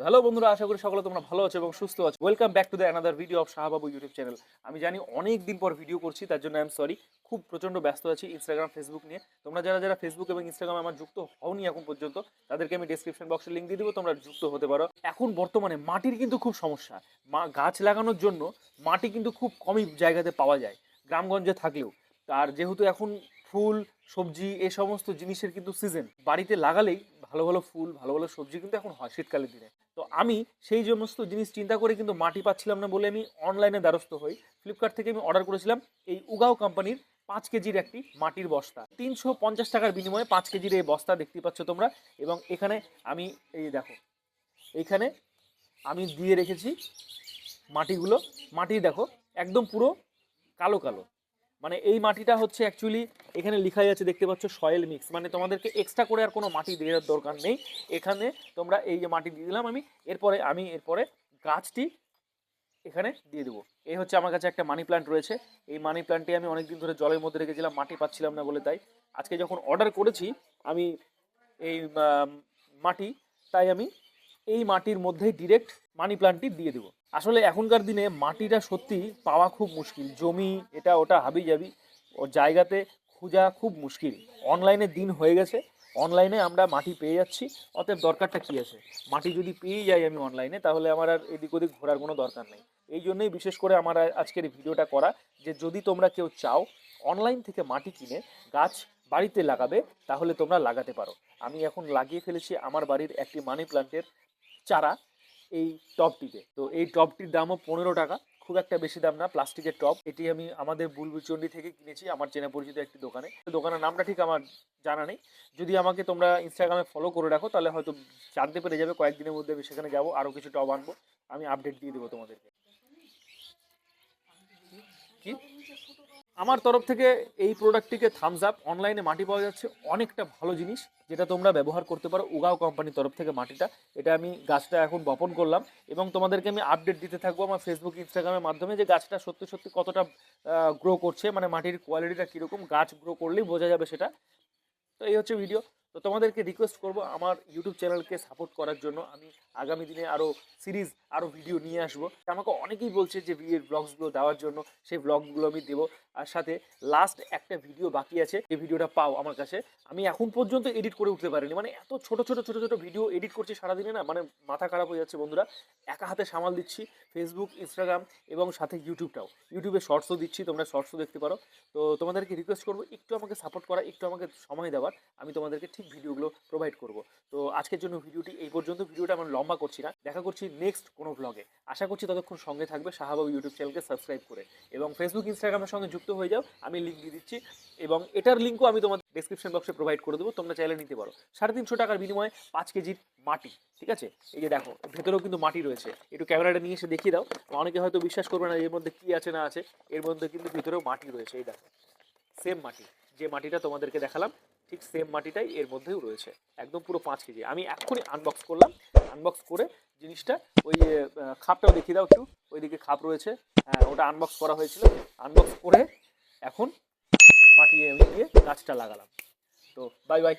Hello বন্ধুরা, আশা করি সকলে তোমরা ভালো আছো এবং সুস্থ আছো। Welcome back to the another video of Shahbabu YouTube channel আমি জানি অনেক দিন পর ভিডিও করছি, তার জন্য আই এম সরি খুব প্রচণ্ড ব্যস্ত আছি ইনস্টাগ্রাম ফেসবুক নিয়ে। তোমরা যারা যারা ফেসবুক এবং ইনস্টাগ্রামে আমার যুক্ত হওনি এখন পর্যন্ত, তাদেরকে আমি ডেসক্রিপশন বক্সে লিঙ্ক দিয়ে দেবো, তোমরা যুক্ত হতে পারো। এখন বর্তমানে মাটির কিন্তু খুব সমস্যা। মা, গাছ লাগানোর জন্য মাটি কিন্তু খুব কমই জায়গাতে পাওয়া যায়, গ্রামগঞ্জে থাকলেও। আর যেহেতু এখন ফুল, সবজি এই সমস্ত জিনিসের কিন্তু সিজন বাড়িতে লাগালেই ভালো ভালো ফুল, ভালো ভালো সবজি কিন্তু এখন হয় শীতকালের দিনে। তো আমি সেই সমস্ত জিনিস চিন্তা করে কিন্তু মাটি পাচ্ছিলাম না বলে আমি অনলাইনে দ্বারস্থ হই। ফ্লিপকার্ট থেকে আমি অর্ডার করেছিলাম এই উগাও কোম্পানির পাঁচ কেজির একটি মাটির বস্তা। তিনশো পঞ্চাশ টাকার বিনিময়ে পাঁচ কেজির এই বস্তা দেখতে পাচ্ছ তোমরা এবং এখানে আমি এই দেখো এইখানে আমি দিয়ে রেখেছি মাটিগুলো। মাটি দেখো, একদম পুরো কালো কালো। মানে এই মাটিটা হচ্ছে অ্যাকচুয়ালি এখানে লেখাই আছে, দেখতে পাচ্ছ সয়েল মিক্স মানে তোমাদেরকে এক্সট্রা করে আর কোনো মাটি দেওয়ার দরকার নেই। এখানে তোমরা এই যে মাটি দিয়ে দিলাম আমি, এরপরে আমি এরপরে গাছটি এখানে দিয়ে দেবো। এই হচ্ছে আমার কাছে একটা মানি প্ল্যান্ট রয়েছে। এই মানি প্ল্যান্টটি আমি অনেকদিন ধরে জলের মধ্যে রেখেছিলাম, মাটি পাচ্ছিলাম না বলে তাই। আজকে যখন অর্ডার করেছি, আমি এই মাটি, তাই আমি এই মাটির মধ্যেই ডিরেক্ট মানি প্লান্টটি দিয়ে দেবো। আসলে এখনকার দিনে মাটিটা সত্যি পাওয়া খুব মুশকিল। জমি, এটা ওটা, হাবি যাবি ও জায়গাতে খোঁজা খুব মুশকিল। অনলাইনে দিন হয়ে গেছে অনলাইনে আমরা মাটি পেয়ে যাচ্ছি। অতএব দরকারটা কী আছে? মাটি যদি পেয়ে যাই আমি অনলাইনে তাহলে আমার আর এদিক ওদিক ঘোরার কোনো দরকার নেই। এই জন্যই বিশেষ করে আমার আজকের এই ভিডিওটা করা যে যদি তোমরা কেউ চাও অনলাইন থেকে মাটি কিনে গাছ বাড়িতে লাগাবে, তাহলে তোমরা লাগাতে পারো। আমি এখন লাগিয়ে ফেলেছি আমার বাড়ির একটি মানি প্লান্টের চারা এই টবটিতে। তো এই টবটির দামও পনেরো টাকা। খুব একটা বেশি দাম না, প্লাস্টিকের টব। এটি আমি আমাদের বুলবুচন্ডি থেকে কিনেছি, আমার চেনা পরিচিত একটি দোকানে। দোকানের নামটা ঠিক আমার জানা নেই। যদি আমাকে তোমরা ইনস্টাগ্রামে ফলো করে রাখো, তাহলে হয়তো জানতে পেরে যাবে, কয়েকদিনের মধ্যে আমি সেখানে যাব আরও কিছু টব আনব। আমি আপডেট দিয়ে দেবো তোমাদেরকে। কি? আমার তরফ থেকে এই প্রোডাক্টটিকে থামস আপ অনলাইনে মাটি পাওয়া যাচ্ছে অনেকটা ভালো জিনিস, যেটা তোমরা ব্যবহার করতে পারো উগাও কোম্পানির তরফ থেকে মাটিটা। এটা আমি গাছটা এখন বপন করলাম এবং তোমাদেরকে আমি আপডেট দিতে থাকব আমার ফেসবুক ইনস্টাগ্রামের মাধ্যমে যে গাছটা সত্যি সত্যি কতটা গ্রো করছে মানে মাটির কোয়ালিটিটা কীরকম, গাছ গ্রো করলেই বোঝা যাবে সেটা। তো এই হচ্ছে ভিডিও তো তোমাদেরকে রিকোয়েস্ট করব আমার ইউটিউব চ্যানেলকে সাপোর্ট করার জন্য। আমি আগামী দিনে আরও সিরিজ আরও ভিডিও নিয়ে আসব। আমাকে অনেকেই বলছে যে বিয়ের ব্লগসগুলো দেওয়ার জন্য সেই ব্লগগুলো আমি দেবো। আর সাথে লাস্ট একটা ভিডিও বাকি আছে, এই ভিডিওটা পাও আমার কাছে। আমি এখন পর্যন্ত এডিট করে উঠতে পারিনি। মানে এত ছোট ছোট ছোট ছোট ভিডিও এডিট করছি সারাদিনে না মানে মাথা খারাপ হয়ে যাচ্ছে বন্ধুরা। একা হাতে সামাল দিচ্ছি ফেসবুক ইনস্টাগ্রাম এবং সাথে ইউটিউবটাও ইউটিউবে শর্টসও দিচ্ছি, তোমরা শর্টসও দেখতে পারো। তো তোমাদেরকে রিকোয়েস্ট করব, একটু আমাকে সাপোর্ট করা, একটু আমাকে সময় দেওয়ার। আমি তোমাদেরকে ঠিক ভিডিওগুলো প্রোভাইড করব। তো আজকের জন্য ভিডিওটি এই পর্যন্ত। ভিডিওটা আমি লম্বা করছি না। দেখা করছি নেক্সট কোনো ব্লগে আশা করছি ততক্ষণ সঙ্গে থাকবে শাহাবাবু ইউটিউব চ্যানেলকে সাবস্ক্রাইব করে। এবং ফেসবুক ইনস্টাগ্রামের সঙ্গে যুক্ত হয়ে যাও। আমি লিঙ্ক দিয়ে দিচ্ছি। এবং এটার লিঙ্কও আমি তোমাদের ডিসক্রিপশন বক্সে প্রোভাইড করে দেবো। তোমরা চাইলে নিতে পারো। সাড়ে তিনশো টাকার বিনিময়ে পাঁচ কেজির মাটি, ঠিক আছে? এই যে দেখো, ভেতরেও কিন্তু মাটি রয়েছে। একটু ক্যামেরাটা নিয়ে এসে দেখিয়ে দাও। অনেকে হয়তো বিশ্বাস করবে না এর মধ্যে কি আছে না আছে। এর মধ্যে কিন্তু ভিতরেও মাটি রয়েছে। এই দেখো সেম মাটি। যে মাটিটা তোমাদেরকে দেখালাম ঠিক সেম মাটিটাই এর মধ্যেও রয়েছে। একদম পুরো পাঁচ কেজি। আমি এক্ষুনি আনবক্স করলাম। আনবক্স করে জিনিসটা ওই খাপটাও দেখিয়ে দাও একটু। ওইদিকে খাপ রয়েছে। হ্যাঁ ওটা আনবক্স করা হয়েছিল। আনবক্স করে এখন মাটি দিয়ে গাছটা লাগালাম। তো বাই বাই